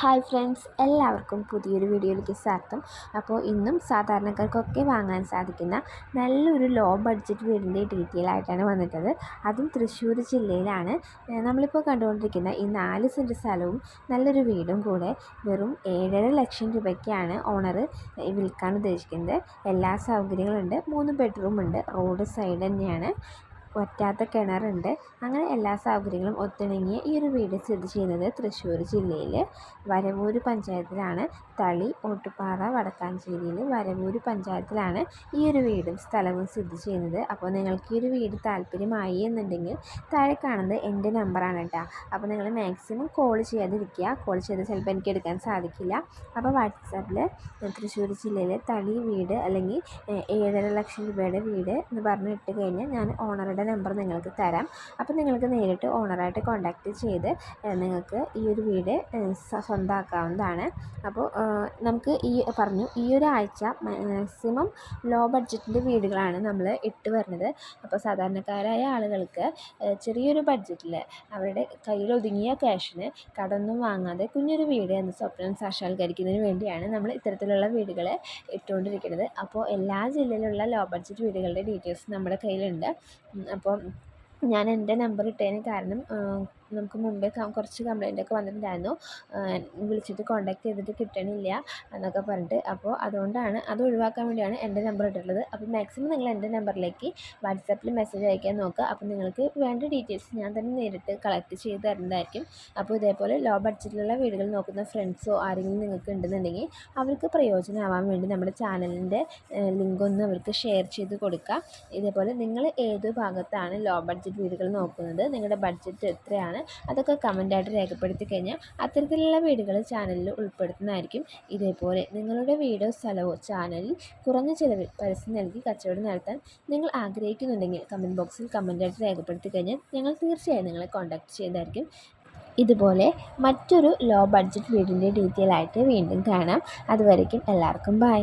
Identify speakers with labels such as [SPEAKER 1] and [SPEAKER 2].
[SPEAKER 1] Hi friends എല്ലാവർക്കും പുതിയൊരു വീഡിയോയിലേക്ക് സ്വാഗതം. അപ്പോൾ ഇന്നും സാധാരണക്കാർക്കൊക്കെ വാങ്ങാൻ സാധിക്കുന്ന നല്ലൊരു ലോ ബഡ്ജറ്റ് വീടിന്റെ ഡീറ്റെയിൽ ആയിട്ടാണ് വന്നിട്ടത്. അതും തൃശ്ശൂർ ജില്ലയിലാണ്. നമ്മളിപ്പോൾ കണ്ടുകൊണ്ടിരിക്കുന്ന ഈ നാല് സെന്റ് സ്ഥലവും നല്ലൊരു വീടും കൂടെ വെറും ഏഴര ലക്ഷം രൂപയ്ക്കാണ് ഓണർ വിൽക്കാൻ ഉദ്ദേശിക്കുന്നത്. എല്ലാ സൗകര്യങ്ങളുണ്ട്. മൂന്ന് ബെഡ്റൂം ഉണ്ട്. റോഡ് സൈഡ് തന്നെയാണ്. വറ്റാത്ത കിണറുണ്ട്. അങ്ങനെ എല്ലാ സൗകര്യങ്ങളും ഒത്തിണങ്ങിയ ഈ ഒരു വീട് സ്ഥിതി ചെയ്യുന്നത് തൃശ്ശൂർ ജില്ലയിൽ വരവൂര് പഞ്ചായത്തിലാണ്. തളി ഓട്ടുപാറ വടക്കാഞ്ചേരിയിൽ വരവൂര് പഞ്ചായത്തിലാണ് ഈ ഒരു വീടും സ്ഥലവും സ്ഥിതി ചെയ്യുന്നത്. അപ്പോൾ നിങ്ങൾക്ക് ഈ ഒരു വീട് താല്പര്യമായി എന്നുണ്ടെങ്കിൽ താഴെ കാണുന്നത് എന്റെ നമ്പറാണ് കേട്ടോ. അപ്പോൾ നിങ്ങൾ മാക്സിമം കോൾ ചെയ്യാതിരിക്കുക. കോൾ ചെയ്ത് ചിലപ്പോൾ എനിക്ക് എടുക്കാൻ സാധിക്കില്ല. അപ്പോൾ വാട്സാപ്പിൽ തൃശ്ശൂർ ജില്ലയിലെ തളി വീട് അല്ലെങ്കിൽ ഏഴര ലക്ഷം രൂപയുടെ വീട് എന്ന് പറഞ്ഞിട്ട് കഴിഞ്ഞാൽ ഞാൻ ഓണറുടെ നമ്പർ നിങ്ങൾക്ക് തരാം. അപ്പോൾ നിങ്ങൾക്ക് നേരിട്ട് ഓണറായിട്ട് കോൺടാക്റ്റ് ചെയ്ത് നിങ്ങൾക്ക് ഈ ഒരു വീട് സ്വന്തമാക്കാവുന്നതാണ്. അപ്പോൾ നമുക്ക് ഈ പറഞ്ഞു ഈ ഒരു ആഴ്ച മാക്സിമം ലോ ബഡ്ജറ്റിന്റെ വീടുകളാണ് നമ്മൾ ഇട്ട് വരുന്നത്. അപ്പോൾ സാധാരണക്കാരായ ആളുകൾക്ക് ചെറിയൊരു ബഡ്ജറ്റിൽ അവരുടെ കയ്യിൽ ഒതുങ്ങിയ ക്യാഷിന് കടമൊന്നും വാങ്ങാതെ കുഞ്ഞൊരു വീട് എന്ന സ്വപ്നം സാക്ഷാത്കരിക്കുന്നതിന് വേണ്ടിയാണ് നമ്മൾ ഇത്തരത്തിലുള്ള വീടുകൾ ഇട്ടുകൊണ്ടിരിക്കുന്നത്. അപ്പോൾ എല്ലാ ജില്ലയിലുള്ള ലോ ബഡ്ജറ്റ് വീടുകളുടെ ഡീറ്റെയിൽസ് നമ്മുടെ കയ്യിലുണ്ട്. അപ്പോൾ ഞാൻ എന്റെ നമ്പർ ഇട്ടതിന് കാരണം നമുക്ക് മുമ്പേ കുറച്ച് കംപ്ലൈന്റ് ഒക്കെ വന്നിട്ടുണ്ടായിരുന്നു. വിളിച്ചിട്ട് കോൺടാക്ട് ചെയ്തിട്ട് കിട്ടണില്ല എന്നൊക്കെ പറഞ്ഞിട്ട്. അപ്പോൾ അതുകൊണ്ടാണ് അത് ഒഴിവാക്കാൻ വേണ്ടിയാണ് എന്റെ നമ്പർ ഇട്ടിട്ടുള്ളത്. അപ്പോൾ മാക്സിമം നിങ്ങൾ എന്റെ നമ്പറിലേക്ക് വാട്സാപ്പിൽ മെസ്സേജ് അയക്കാൻ നോക്കുക. അപ്പോൾ നിങ്ങൾക്ക് വേണ്ട ഡീറ്റെയിൽസ് ഞാൻ തന്നെ നേരിട്ട് കളക്ട് ചെയ്ത് തരുന്നതായിരിക്കും. അപ്പോൾ ഇതേപോലെ ലോ ബഡ്ജറ്റിലുള്ള വീടുകൾ നോക്കുന്ന ഫ്രണ്ട്സോ ആരെങ്കിലും നിങ്ങൾക്ക് ഉണ്ടെന്നുണ്ടെങ്കിൽ അവർക്ക് പ്രയോജനമാവാൻ വേണ്ടി നമ്മുടെ ചാനലിന്റെ ലിങ്ക് ഒന്ന് അവർക്ക് ഷെയർ ചെയ്ത് കൊടുക്കുക. ഇതേപോലെ നിങ്ങൾ ഏത് ഭാഗത്താണ് ലോ ബഡ്ജറ്റ് വീടുകൾ നോക്കുന്നത്? നിങ്ങളുടെ ബഡ്ജറ്റ് എത്രയാണ്? അതൊക്കെ കമന്റായിട്ട് രേഖപ്പെടുത്തി കഴിഞ്ഞാൽ അത്തരത്തിലുള്ള വീടുകൾ ചാനലിൽ ഉൾപ്പെടുത്തുന്നതായിരിക്കും. ഇതേപോലെ നിങ്ങളുടെ വീടോ സ്ഥലമോ ചാനലിൽ കുറഞ്ഞ ചിലവിൽ പരസ്യം നൽകി കച്ചവടം നടത്താൻ നിങ്ങൾ ആഗ്രഹിക്കുന്നുണ്ടെങ്കിൽ കമന്റ് ബോക്സിൽ കമന്റായിട്ട് രേഖപ്പെടുത്തി കഴിഞ്ഞാൽ ഞങ്ങൾ തീർച്ചയായും നിങ്ങളെ കോൺടാക്റ്റ് ചെയ്തായിരിക്കും ഇതുപോലെ മറ്റൊരു ലോ ബഡ്ജറ്റ് വീടിന്റെ ഡീറ്റെയിൽ ആയിട്ട് വീണ്ടും കാണാം. അതുവരയ്ക്കും എല്ലാവർക്കും ബൈ